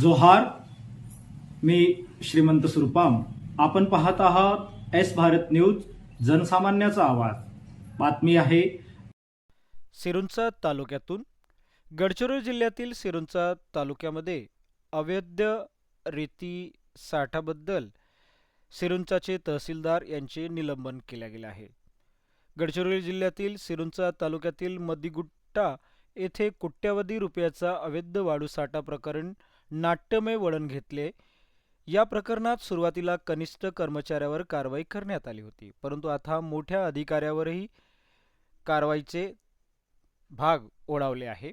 जोहार मी श्रीमंत सुरपाम. आपण पाहत आहात एस भारत न्यूज जनसामान्याचा आवाज. बातमी आहे. सिरुंचा तालुक्यातून. गडचिरोली जिल्ह्यातील सिरुंचा तालुक्यामध्ये अवैध रेती साठाबद्दल सिरुंचाचे तहसीलदार यांचे निलंबन केले गेले आहे. गडचिरोली जिल्ह्यातील सिरुंचा तालुक्यातील मदिगुट्टा येथे कोट्यावधी रुपयाचा अवैध वाळूसाठा प्रकरण नाट्यमय वळण घेतले. या प्रकरणात सुरुवातीला कनिष्ठ कर्मचाऱ्यावर कारवाई करण्यात आली होती. परंतु आता मोठ्या अधिकाऱ्यावरही कारवाईचे भाग ओढावले आहे.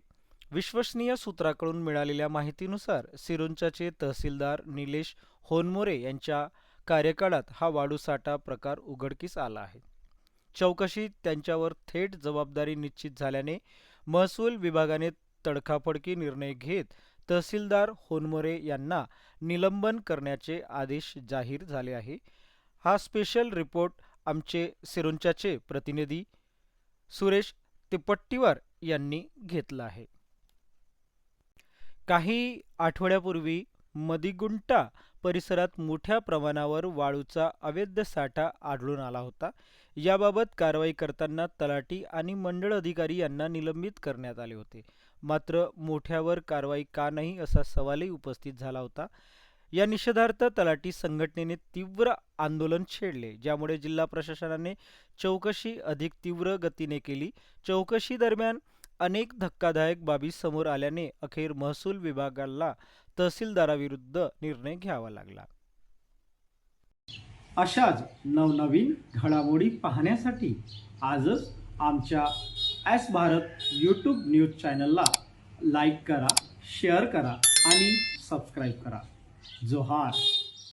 विश्वसनीय सूत्राकडून मिळालेल्या माहितीनुसार सिरोंचाचे तहसीलदार निलेश होनमोरे यांच्या कार्यकाळात हा वाळूसाठा प्रकार उघडकीस आला आहे. चौकशीत त्यांच्यावर थेट जबाबदारी निश्चित झाल्याने महसूल विभागाने तडकाफडकी निर्णय घेत तहसीलदार होनमोरे यांना निलंबन करण्याचे आदेश जाहीर झाले आहे. हा स्पेशल रिपोर्ट आमचे सिरोंचाचे प्रतिनिधी सुरेश तिपट्टीवार यांनी घेतला आहे. काही आठवड्यापूर्वी मदिगुंटा परिसरात मोठ्या प्रमाणावर वाळूचा अवैध साठा आढळून आला होता. याबाबत कारवाई करताना तलाठी आणि मंडळ अधिकारी यांना निलंबित करण्यात आले होते. मात्र मोठ्यावर कारवाई का नाही असा सवालही उपस्थित झाला होता. या निषेधार्थ तलाठी संघटनेने तीव्र आंदोलन छेडले ज्यामुळे जिल्हा प्रशासनाने चौकशी अधिक तीव्र गतीने केली. चौकशी दरम्यान अनेक धक्कादायक बाबी समोर आल्याने अखेर महसूल विभागाला तहसीलदाराविरुद्ध निर्णय घ्यावा लागला. अशाच नवनवीन घडामोडी पाहण्यासाठी आजच आमच्या एस भारत यूट्यूब न्यूज चॅनलला लाईक करा शेअर करा आणि सबस्क्राईब करा. जोहार.